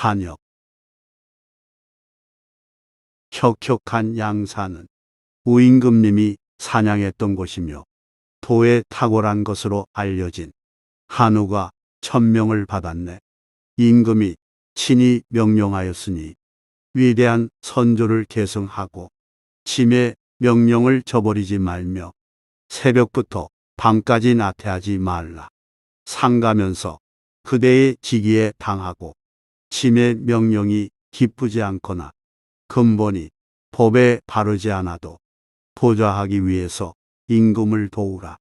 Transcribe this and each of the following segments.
한역 혁혁한 양산은 우임금님이 사냥했던 곳이며 도에 탁월한 것으로 알려진 한우가 천명을 받았네. 임금이 친히 명령하였으니 위대한 선조를 계승하고 짐의 명령을 저버리지 말며 새벽부터 밤까지 나태하지 말라. 상가면서 그대의 지기에 당하고 짐의 명령이 기쁘지 않거나 근본이 법에 바르지 않아도 보좌하기 위해서 임금을 도우라.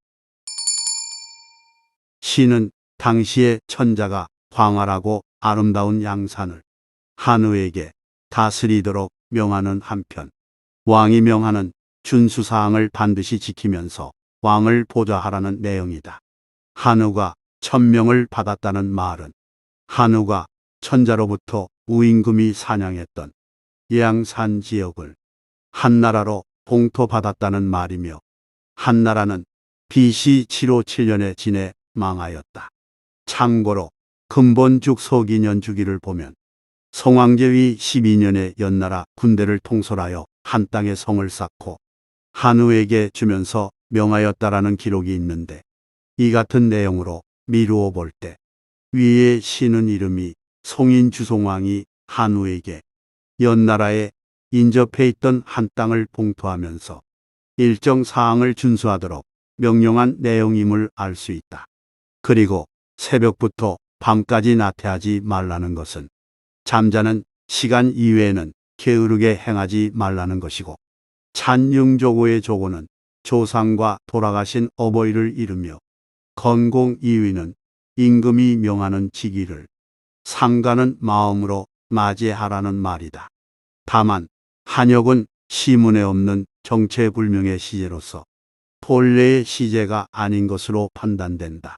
시는 당시의 천자가 광활하고 아름다운 양산을 한우에게 다스리도록 명하는 한편 왕이 명하는 준수사항을 반드시 지키면서 왕을 보좌하라는 내용이다. 한우가 천명을 받았다는 말은 한우가 천자로부터 우임금이 사냥했던 예양산 지역을 한나라로 봉토받았다는 말이며 한나라는 BC 757년에 진해 망하였다. 참고로 근본죽 서기년 주기를 보면 성왕제위 12년에 연나라 군대를 통솔하여 한 땅에 성을 쌓고 한우에게 주면서 명하였다라는 기록이 있는데 이 같은 내용으로 미루어 볼 때 위에 신은 이름이 송인 주송왕이 한우에게 연나라에 인접해 있던 한 땅을 봉토하면서 일정 사항을 준수하도록 명령한 내용임을 알 수 있다. 그리고 새벽부터 밤까지 나태하지 말라는 것은 잠자는 시간 이외에는 게으르게 행하지 말라는 것이고 찬영조고의 조고는 조상과 돌아가신 어버이를 이르며 건공 이위는 임금이 명하는 직위를 상가는 마음으로 맞이하라는 말이다. 다만 한역은 시문에 없는 정체불명의 시제로서 본래의 시제가 아닌 것으로 판단된다.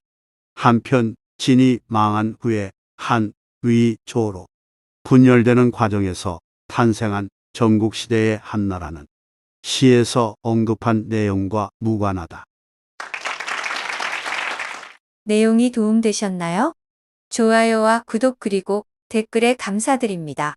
한편 진이 망한 후에 한, 위, 조로 분열되는 과정에서 탄생한 전국시대의 한나라는 시에서 언급한 내용과 무관하다. 내용이 도움되셨나요? 좋아요와 구독 그리고 댓글에 감사드립니다.